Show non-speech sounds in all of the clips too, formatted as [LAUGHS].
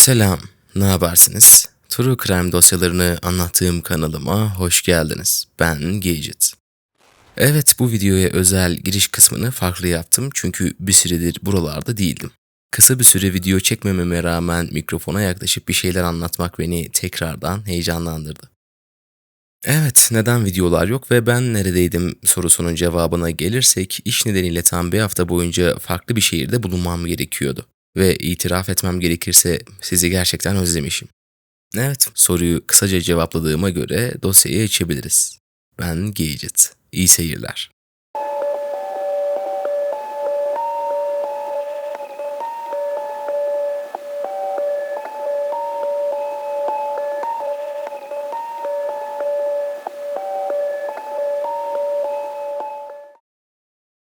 Selam, ne habersiniz? True Crime dosyalarını anlattığım kanalıma hoş geldiniz. Ben Gadget. Evet bu videoya özel giriş kısmını farklı yaptım çünkü bir süredir buralarda değildim. Kısa bir süre video çekmememe rağmen mikrofona yaklaşıp bir şeyler anlatmak beni tekrardan heyecanlandırdı. Evet, neden videolar yok ve ben neredeydim sorusunun cevabına gelirsek iş nedeniyle tam bir hafta boyunca farklı bir şehirde bulunmam gerekiyordu. Ve itiraf etmem gerekirse sizi gerçekten özlemişim. Evet, soruyu kısaca cevapladığıma göre dosyayı açabiliriz. Ben Gadget. İyi seyirler.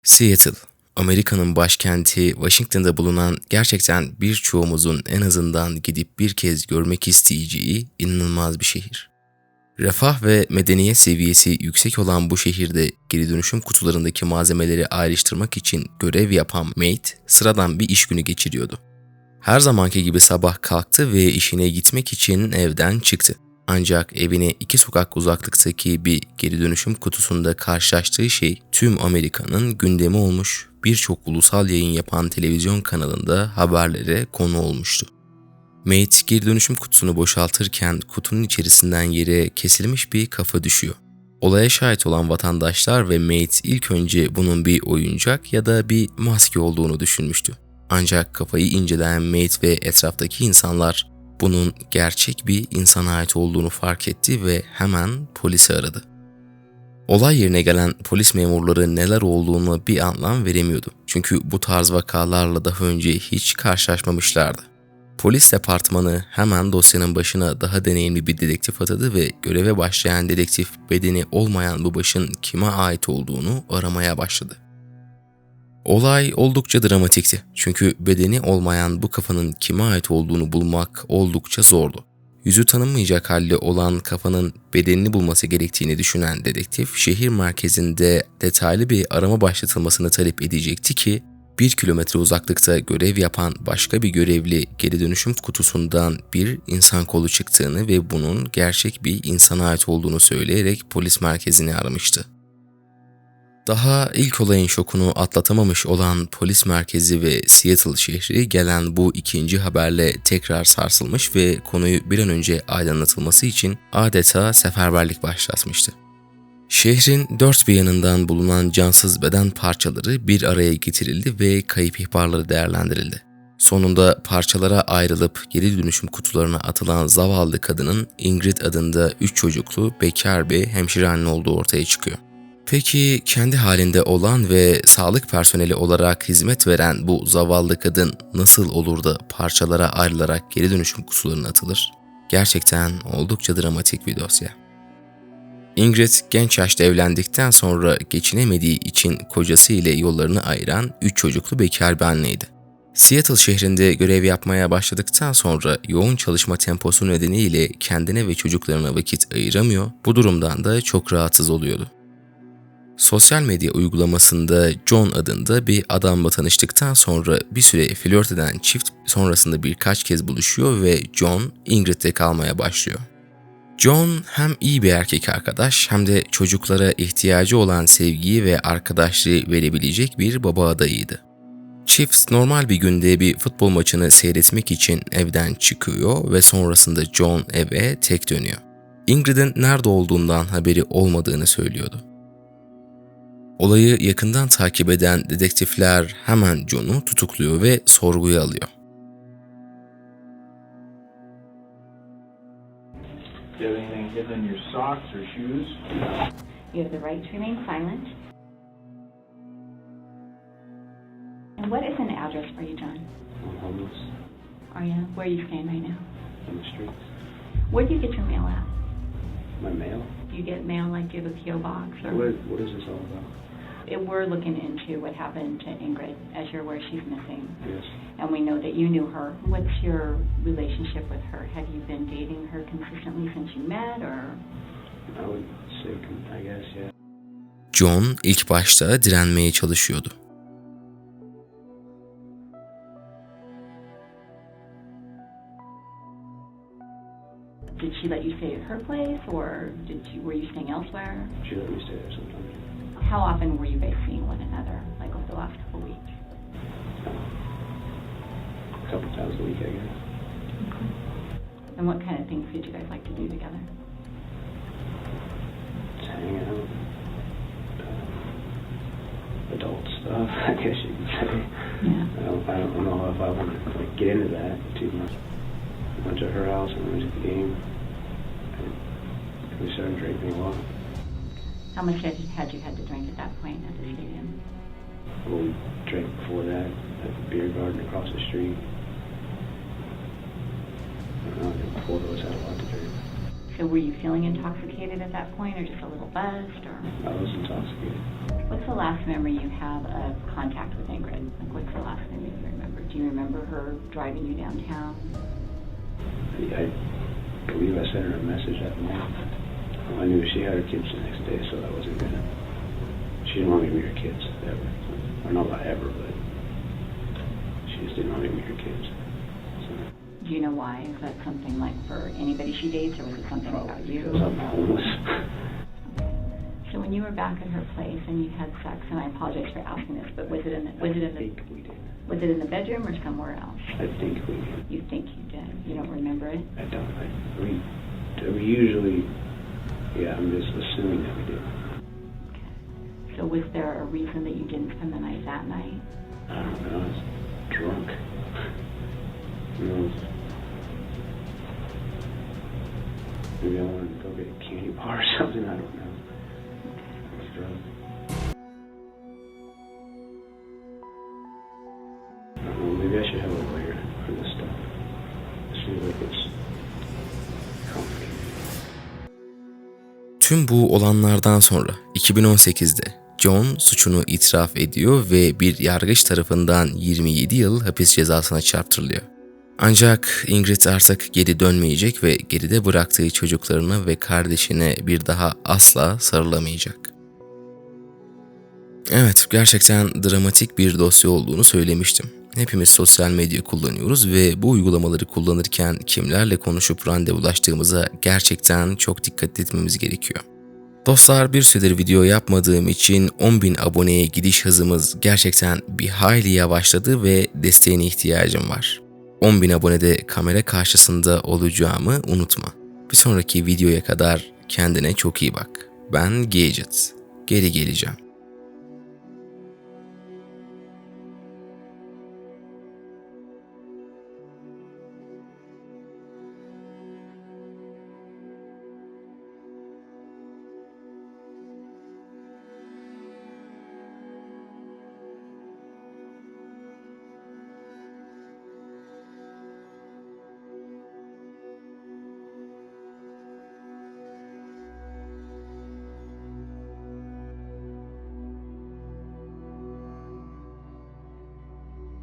Seattle, Amerika'nın başkenti Washington'da bulunan gerçekten birçoğumuzun en azından gidip bir kez görmek isteyeceği inanılmaz bir şehir. Refah ve medeniyet seviyesi yüksek olan bu şehirde geri dönüşüm kutularındaki malzemeleri ayrıştırmak için görev yapan Mate sıradan bir iş günü geçiriyordu. Her zamanki gibi sabah kalktı ve işine gitmek için evden çıktı. Ancak evine iki sokak uzaklıktaki bir geri dönüşüm kutusunda karşılaştığı şey tüm Amerika'nın gündemi olmuş, birçok ulusal yayın yapan televizyon kanalında haberlere konu olmuştu. Mate geri dönüşüm kutusunu boşaltırken kutunun içerisinden yere kesilmiş bir kafa düşüyor. Olaya şahit olan vatandaşlar ve Mate ilk önce bunun bir oyuncak ya da bir maske olduğunu düşünmüştü. Ancak kafayı inceleyen Mate ve etraftaki insanlar bunun gerçek bir insana ait olduğunu fark etti ve hemen polisi aradı. Olay yerine gelen polis memurları neler olduğunu bir anlam veremiyordu. Çünkü bu tarz vakalarla daha önce hiç karşılaşmamışlardı. Polis departmanı hemen dosyanın başına daha deneyimli bir dedektif atadı ve göreve başlayan dedektif bedeni olmayan bu başın kime ait olduğunu aramaya başladı. Olay oldukça dramatikti. Çünkü bedeni olmayan bu kafanın kime ait olduğunu bulmak oldukça zordu. Yüzü tanınmayacak halde olan kafanın bedenini bulması gerektiğini düşünen dedektif, şehir merkezinde detaylı bir arama başlatılmasını talep edecekti ki, bir kilometre uzaklıkta görev yapan başka bir görevli geri dönüşüm kutusundan bir insan kolu çıktığını ve bunun gerçek bir insana ait olduğunu söyleyerek polis merkezini aramıştı. Daha ilk olayın şokunu atlatamamış olan polis merkezi ve Seattle şehri gelen bu ikinci haberle tekrar sarsılmış ve konuyu bir an önce aydınlatılması için adeta seferberlik başlatmıştı. Şehrin dört bir yanından bulunan cansız beden parçaları bir araya getirildi ve kayıp ihbarları değerlendirildi. Sonunda parçalara ayrılıp geri dönüşüm kutularına atılan zavallı kadının Ingrid adında üç çocuklu bekar bir hemşire anne olduğu ortaya çıkıyor. Peki kendi halinde olan ve sağlık personeli olarak hizmet veren bu zavallı kadın nasıl olur da parçalara ayrılarak geri dönüşüm kutularına atılır? Gerçekten oldukça dramatik bir dosya. Ingrid genç yaşta evlendikten sonra geçinemediği için kocası ile yollarını ayıran üç çocuklu bekar bir anneydi. Seattle şehrinde görev yapmaya başladıktan sonra yoğun çalışma temposu nedeniyle kendine ve çocuklarına vakit ayıramıyor, bu durumdan da çok rahatsız oluyordu. Sosyal medya uygulamasında John adında bir adamla tanıştıktan sonra bir süre flört eden çift sonrasında birkaç kez buluşuyor ve John Ingrid'de kalmaya başlıyor. John hem iyi bir erkek arkadaş hem de çocuklara ihtiyacı olan sevgiyi ve arkadaşlığı verebilecek bir baba adayıydı. Çift normal bir günde bir futbol maçını seyretmek için evden çıkıyor ve sonrasında John eve tek dönüyor. Ingrid'in nerede olduğundan haberi olmadığını söylüyordu. Olayı yakından takip eden dedektifler hemen John'u tutukluyor ve sorguya alıyor. You have the right to remain silent. And what is an address for you, John? I'm homeless Are you? Where are you staying right now? on the streets. Where do you get your mail at? My mail? Do you get mail like you have a PO box or? What, what is this all about? And we're looking into what happened to Ingrid as you're aware she's missing, Yes. and we know that you knew her. What's your relationship with her? Have you been dating her consistently since you met, or? I would say, I guess, yeah. John ilk başta direnmeye çalışıyordu. Did she let you stay at her place, or did you, were you staying elsewhere? She let me stay there sometimes. How often were you guys seeing one another, like over the last couple weeks? A couple times a week, I guess. Okay. And what kind of things did you guys like to do together? Just hang out. Uh, adult stuff, [LAUGHS] I guess you could say. Yeah. I don't, I don't know if I want to like, get into that too much. I went to her house and went to the game. And we started drinking a lot. How much had you, had you had to drink at that point at the stadium? Well, we drank before that at the beer garden across the street. I don't know, I think both of us had a lot to drink. So were you feeling intoxicated at that point, or just a little buzzed, or I was intoxicated. what's the last memory you have of contact with Ingrid? Like, what's the last memory you remember? Do you remember her driving you downtown? I, I believe I sent her a message that night. I knew she had her kids the next day, so I wasn't gonna. She didn't want me to meet her kids ever. Or not about ever, but she just didn't want me to meet her kids. So, Do you know why? Is that something like for anybody she dates, or was it something about you? because I'm homeless. So when you were back at her place and you had sex, and I apologize for asking this, but was it in the, was it in the we did. was it in the bedroom or somewhere else? I think we did. You think you did? You don't remember it? I don't. I, we, we usually, yeah, I'm just assuming that we did. Okay. So was there a reason that you didn't spend the night that night? I don't know. I was drunk. You know, maybe I wanted to go get a candy bar or [LAUGHS] something. I don't know. I was drunk. I don't know. Maybe I should have a Tüm bu olanlardan sonra 2018'de John suçunu itiraf ediyor ve bir yargıç tarafından 27 yıl hapis cezasına çarptırılıyor. Ancak Ingrid artık geri dönmeyecek ve geride bıraktığı çocuklarına ve kardeşine bir daha asla sarılamayacak. Evet, gerçekten dramatik bir dosya olduğunu söylemiştim. Hepimiz sosyal medya kullanıyoruz ve bu uygulamaları kullanırken kimlerle konuşup randevulaştığımıza gerçekten çok dikkat etmemiz gerekiyor. Dostlar bir süredir video yapmadığım için 10.000 aboneye gidiş hızımız gerçekten bir hayli yavaşladı ve desteğine ihtiyacım var. 10.000 abonede kamera karşısında olacağımı unutma. Bir sonraki videoya kadar kendine çok iyi bak. Ben Gadget. Geri geleceğim.